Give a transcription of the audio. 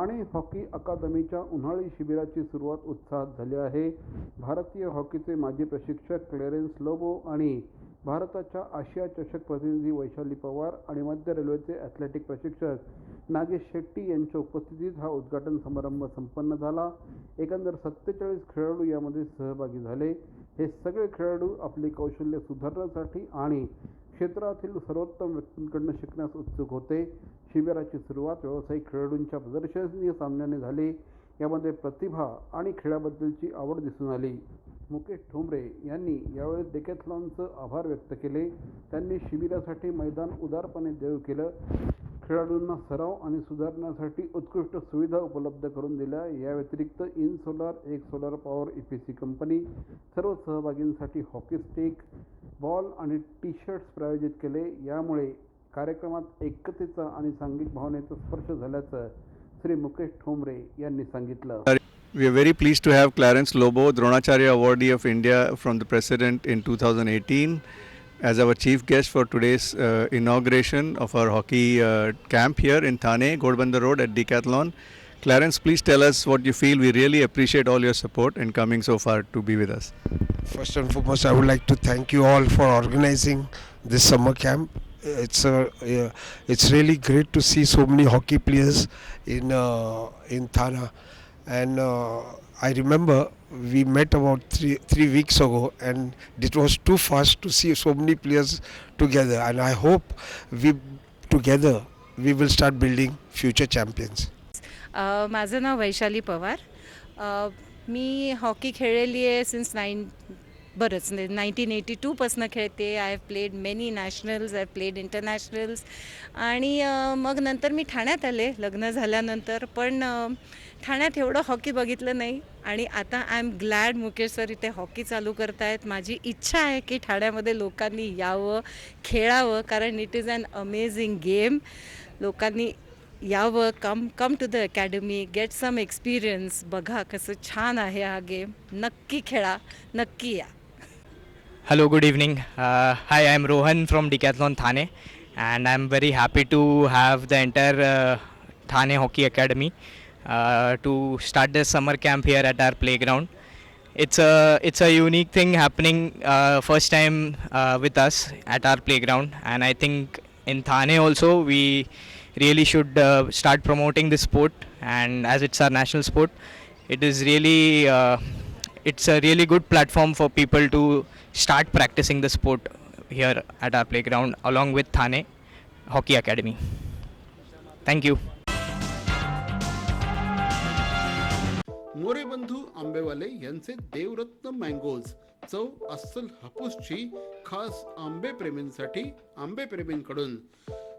Thane hockey अकादमीच्या उन्हाळी शिबिराची सुरुवात उत्साहात झाली आहे. भारतीय हॉकीचे माजी प्रशिक्षक क्लेरेन्स लोबो आणि भारताच्या आशिया चषक प्रतिनिधी वैशाली पवार आणि मध्य रेल्वेचे ॲथलेटिक प्रशिक्षक नागेश शेट्टी यांच्या उपस्थितीत हा उद्घाटन समारंभ संपन्न झाला. एकंदर सत्तेचाळीस खेळाडू यामध्ये सहभागी झाले. हे सगळे खेळाडू आपली कौशल्य सुधारण्यासाठी आणि क्षेत्रातील सर्वोत्तम व्यक्तींकडून शिकण्यास उत्सुक होते. शिबिराची सुरुवात व्यावसायिक खेळाडूंच्या प्रदर्शनीय सामन्याने झाली. यामध्ये प्रतिभा आणि खेळाबद्दलची आवड दिसून आली. मुकेश ठोंबरे यांनी यावेळी डेकॅथलॉनचं आभार व्यक्त केले. त्यांनी शिबिरासाठी मैदान उदारपणे देऊ केलं. खेळाडूंना सराव आणि सुधारण्यासाठी उत्कृष्ट सुविधा उपलब्ध करून दिल्या. या व्यतिरिक्त इन सोलार एक solar power E P C company सर्व सहभागींसाठी हॉकी स्टिक बॉल आणि टी शर्ट्स प्रायोजित केले. यामुळे कार्यक्रमात एकतेचा आणि सांघिक भावनेचा स्पर्श झाल्याचं श्री मुकेश ठोंबरे यांनी सांगितलं. We are very pleased to have Clarence Lobo, Dronacharya Awardee of India from the President in 2018, as our chief guest for today's uh, inauguration of our hockey uh, camp here in Thane, Godbandar Road at Decathlon. Clarence, please tell us what you feel. We really appreciate all your support in coming so far to be with us. First and foremost, I would like to thank you all for organizing this summer camp. It's a, yeah, it's really great to see so many hockey players in uh, in Thana, and uh, I remember we met about three three weeks ago, and it was too fast to see so many players together. And I hope we together we will start building future champions. माझं नाव वैशाली पवार मी hockey खेळलेली आहे since nine बरंच म्हणजे nineteen eighty टूपासनं खेळते. I have played many nationals I played internationals आणि मग नंतर मी ठाण्यात आले लग्न झाल्यानंतर. पण ठाण्यात एवढं हॉकी बघितलं नाही. आणि आता I am glad Mukesh sir इथे हॉकी चालू करतायत. माझी इच्छा आहे की ठाण्यामध्ये लोकांनी यावं खेळावं कारण it is an amazing game लोकांनी यावं. Come come to the academy get some experience बघा कसं छान आहे हा गेम नक्की खेळा नक्की या. Hello, good evening. Uh, hi, I'm Rohan from Decathlon Thane, and I'm very happy to have the entire uh, Thane Hockey Academy uh, to start this summer camp here at our playground. It's a it's a unique thing happening uh, first time uh, with us at our playground, and I think in Thane also we really should uh, start promoting this sport. And as it's our national sport, it is really uh, it's a really good platform for people to start practicing the sport here at our playground along with Thane Hockey Academy. Thank you. मोरेबंधू आंबेवाले यांचे Devratna mangoes चव अस्सल हापूसची खास आंबे प्रेमींसाठी आंबे प्रेमींकडून